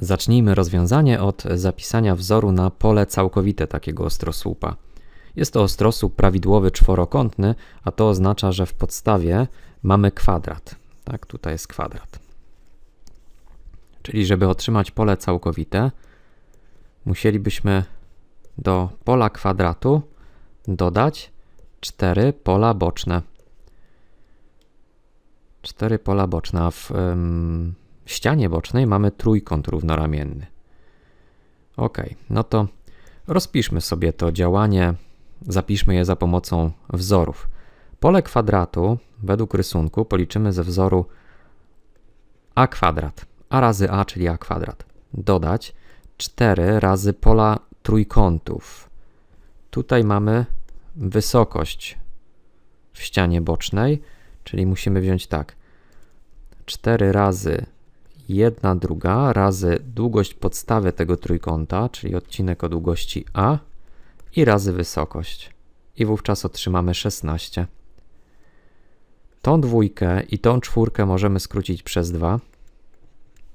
Zacznijmy rozwiązanie od zapisania wzoru na pole całkowite takiego ostrosłupa. Jest to ostrosłup prawidłowy czworokątny, a to oznacza, że w podstawie mamy kwadrat. Tak, tutaj jest kwadrat. Czyli żeby otrzymać pole całkowite, musielibyśmy do pola kwadratu dodać cztery pola boczne. Cztery pola boczne, a w ścianie bocznej mamy trójkąt równoramienny. Ok, no to rozpiszmy sobie to działanie, zapiszmy je za pomocą wzorów. Pole kwadratu według rysunku policzymy ze wzoru a kwadrat, a razy a, czyli a kwadrat. Dodać 4 razy pola trójkątów. Tutaj mamy wysokość w ścianie bocznej, czyli musimy wziąć tak. 4 razy 1 druga razy długość podstawy tego trójkąta, czyli odcinek o długości a i razy wysokość. I wówczas otrzymamy 16. Tą dwójkę i tą czwórkę możemy skrócić przez 2.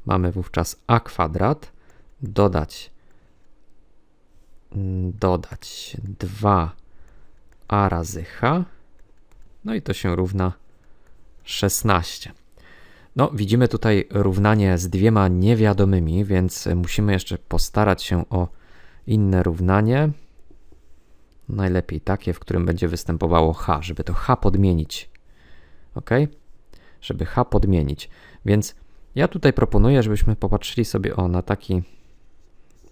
Mamy wówczas a kwadrat dodać mm, dodać 2a razy h. No i to się równa 16. No, widzimy tutaj równanie z dwiema niewiadomymi, więc musimy jeszcze postarać się o inne równanie. Najlepiej takie, w którym będzie występowało h, żeby to h podmienić. Ok? Żeby h podmienić. Więc ja tutaj proponuję, żebyśmy popatrzyli sobie o na taki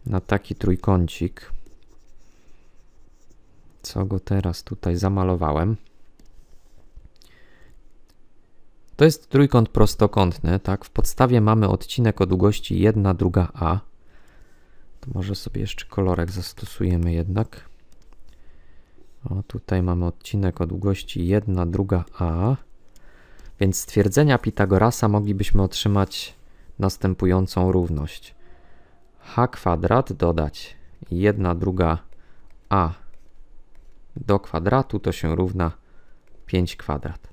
na taki trójkącik. Co go teraz tutaj zamalowałem? To jest trójkąt prostokątny, tak? W podstawie mamy odcinek o długości 1 druga a. To może sobie jeszcze kolorek zastosujemy jednak. O, tutaj mamy odcinek o długości 1 druga a. Więc z twierdzenia Pitagorasa moglibyśmy otrzymać następującą równość. h kwadrat dodać 1 druga a do kwadratu to się równa 5 kwadrat.